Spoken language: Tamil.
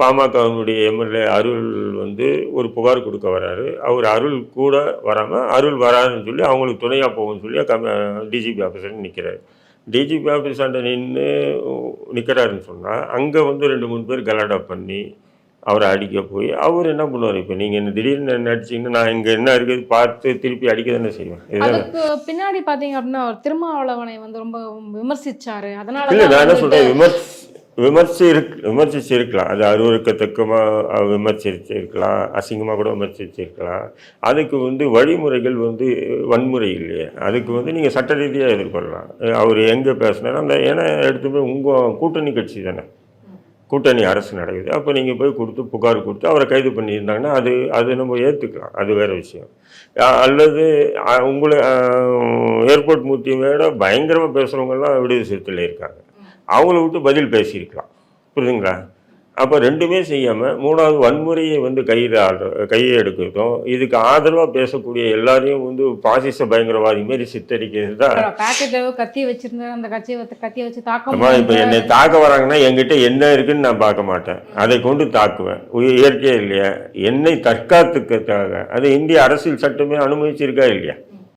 பாமகவினுடைய எம்எல்ஏ அருள் வந்து ஒரு புகார் கொடுக்க வராரு. அவர் அருள் கூட வராமல் அருள் வராதுன்னு சொல்லி அவங்களுக்கு துணையாக போகும்னு சொல்லி கம டிஜிபி ஆஃபீஸர் நிற்கிறாரு டிஜிபி ஆஃபீஸாண்ட நின்று நிற்கிறாருன்னு சொன்னால் அங்கே வந்து ரெண்டு மூணு பேர் கலாட்டா பண்ணி அவரை அடிக்க போய் அவர் என்ன பண்ணுவார்? இப்போ நீங்கள் என்ன திடீர்னு என்ன அடிச்சிங்கன்னா நான் இங்கே என்ன இருக்குது பார்த்து திருப்பி அடிக்க தானே செய்வேன். அதுக்கு பின்னாடி பாத்தீங்க அப்படின்னா அவர் திருமாவளவனை வந்து ரொம்ப விமர்சிச்சாரு. அதனால இல்லை நான் என்ன சொல்கிறேன் விமர்சி விமர்சி இருக் விமர்சிச்சு இருக்கலாம் அது அருவருக்கத்தக்கமாக விமர்சிச்சு இருக்கலாம் அசிங்கமாக கூட விமர்சிச்சு இருக்கலாம் அதுக்கு வந்து வழிமுறைகள் வந்து வன்முறை இல்லையே. அதுக்கு வந்து நீங்கள் சட்ட ரீதியாக எதிர்கொள்ளலாம். அவர் எங்கே பேசினாலும் அந்த ஏன்னா எடுத்து போய் உங்கள் கூட்டணி கட்சி தானே. கூட்டணி அரசு நடக்குது. அப்போ நீங்கள் போய் கொடுத்து புகார் கொடுத்து அவரை கைது பண்ணியிருந்தாங்கன்னா அது அது நம்ம ஏற்றுக்கலாம் அது வேறு விஷயம். அல்லது உங்களை ஏர்போர்ட் மூர்த்தியோட பயங்கரமாக பேசுகிறவங்கெல்லாம் விடுதலை சிறுத்தையில் இருக்காங்க. அவங்கள விட்டு பதில் பேசியிருக்கலாம். புரியுதுங்களா? அப்போ ரெண்டுமே செய்யாமல் மூணாவது வன்முறையை வந்து கையில் கையை எடுக்கிறதும் இதுக்கு ஆதரவாக பேசக்கூடிய எல்லாரையும் வந்து பாசிச பயங்கரவாதி மாரி சித்தரிக்கிறது தான். கத்தி வச்சிருந்தாரு அந்த கத்தியை வச்சு கத்தியை வச்சு தாக்க அம்மா இப்போ என்னை தாக்க வராங்கன்னா என்கிட்ட என்ன இருக்குன்னு நான் பார்க்க மாட்டேன். அதை கொண்டு தாக்குவேன். இயற்கையே இல்லையா? என்னை தற்காத்துக்கிறதுக்காக. அது இந்திய அரசியல் சட்டமே அனுமதிச்சிருக்கா இல்லையா?